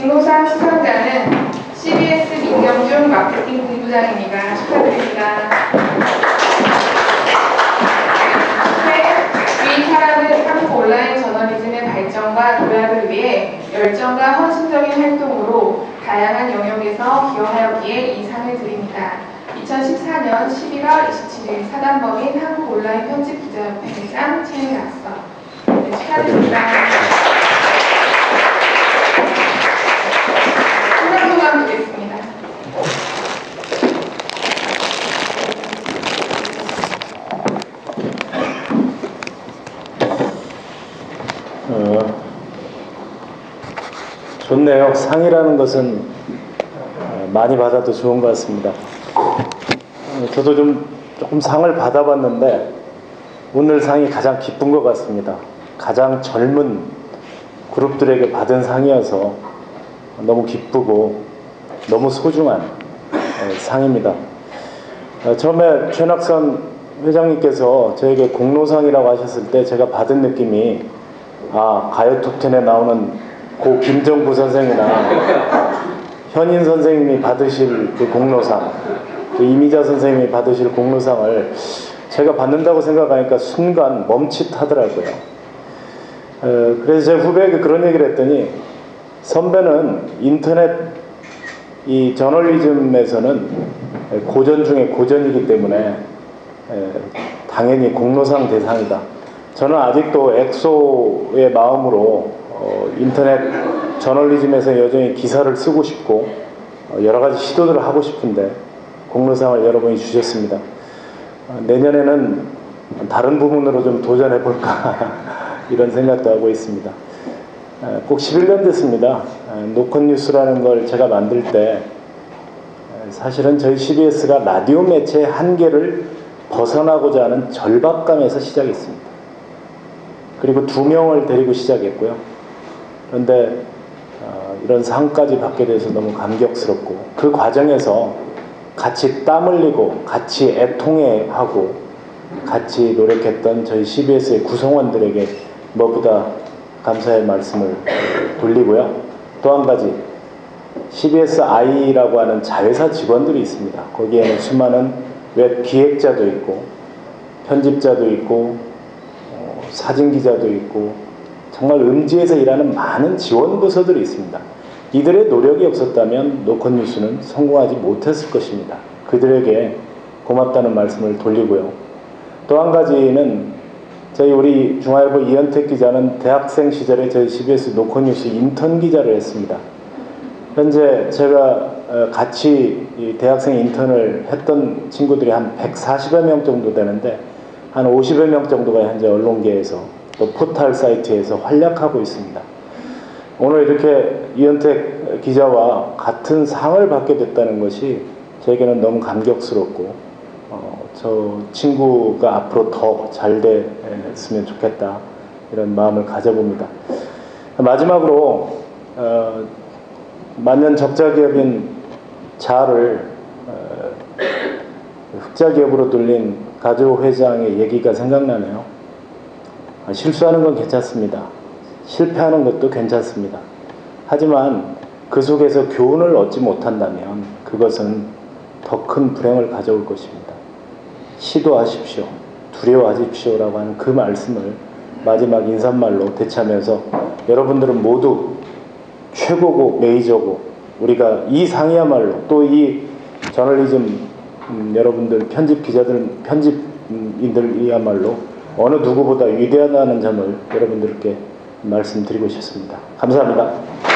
공로상 수상자는 CBS 민경준 마케팅 본부장입니다. 축하드립니다. 네, 위 사람은 한국 온라인 저널리즘의 발전과 도약을 위해 열정과 헌신적인 활동으로 다양한 영역에서 기여하였기에 이 상을 드립니다. 2014년 11월 27일 사단법인 한국 온라인 편집기자협회 회장 최은학서 네, 축하드립니다. 한장소감 드리겠습니다. 어, 좋네요. 상이라는 것은 어, 많이 받아도 좋은 것 같습니다. 어, 저도 좀 조금 상을 받아봤는데 오늘 상이 가장 기쁜 것 같습니다. 가장 젊은 그룹들에게 받은 상이어서 너무 기쁘고 너무 소중한 어, 상입니다. 어, 처음에 최낙선 회장님께서 저에게 공로상이라고 하셨을 때 제가 받은 느낌이 아 가요 톱텐에 나오는 고 김정구 선생이나 현인 선생님이 받으실 그 공로상 그 이미자 선생님이 받으실 공로상을 제가 받는다고 생각하니까 순간 멈칫하더라고요. 어, 그래서 제 후배에게 그런 얘기를 했더니 선배는 인터넷 이 저널리즘에서는 고전 중에 고전이기 때문에 에, 당연히 공로상 대상이다. 저는 아직도 엑소의 마음으로 어, 인터넷 저널리즘에서 여전히 기사를 쓰고 싶고 어, 여러 가지 시도들을 하고 싶은데 공로상을 여러분이 주셨습니다. 어, 내년에는 다른 부분으로 좀 도전해 볼까 이런 생각도 하고 있습니다. 어, 꼭 11년 됐습니다. 어, 노컷 뉴스라는 걸 제가 만들 때 어, 사실은 저희 CBS가 라디오 매체의 한계를 벗어나고자 하는 절박감에서 시작했습니다. 그리고 두 명을 데리고 시작했고요. 그런데 어, 이런 상까지 받게 돼서 너무 감격스럽고 그 과정에서 같이 땀 흘리고 같이 애통해 하고 같이 노력했던 저희 CBS의 구성원들에게 무엇보다 감사의 말씀을 돌리고요. 또 한 가지 CBS I라고 하는 자회사 직원들이 있습니다. 거기에는 수많은 웹 기획자도 있고 편집자도 있고 어, 사진 기자도 있고 정말 음지에서 일하는 많은 지원 부서들이 있습니다. 이들의 노력이 없었다면 노컷 뉴스는 성공하지 못했을 것입니다. 그들에게 고맙다는 말씀을 돌리고요. 또 한 가지는 저희 우리 중앙일보 이현택 기자는 대학생 시절에 저희 CBS 노컷 뉴스 인턴 기자를 했습니다. 현재 제가 어, 같이 이 대학생 인턴을 했던 친구들이 한 140여 명 정도 되는데 한 50여 명 정도가 현재 언론계에서 또 포털 사이트에서 활약하고 있습니다. 오늘 이렇게 이현택 기자와 같은 상을 받게 됐다는 것이 저에게는 너무 감격스럽고 어, 저 친구가 앞으로 더 잘 됐으면 좋겠다 이런 마음을 가져봅니다. 마지막으로 어, 만년 적자 기업인 자를 어, 흑자 기업으로 돌린 가조 회장의 얘기가 생각나네요. 아, 실수하는 건 괜찮습니다. 실패하는 것도 괜찮습니다. 하지만 그 속에서 교훈을 얻지 못한다면 그것은 더 큰 불행을 가져올 것입니다. 시도하십시오. 두려워하십시오라고 하는 그 말씀을 마지막 인사말로 되차면서 여러분들은 모두 최고고 메이저고 우리가 이 상이야말로 또 이 저널리즘 음, 여러분들 편집 기자들 편집인들이야말로 어느 누구보다 위대하다는 점을 여러분들께 말씀드리고 싶습니다. 감사합니다.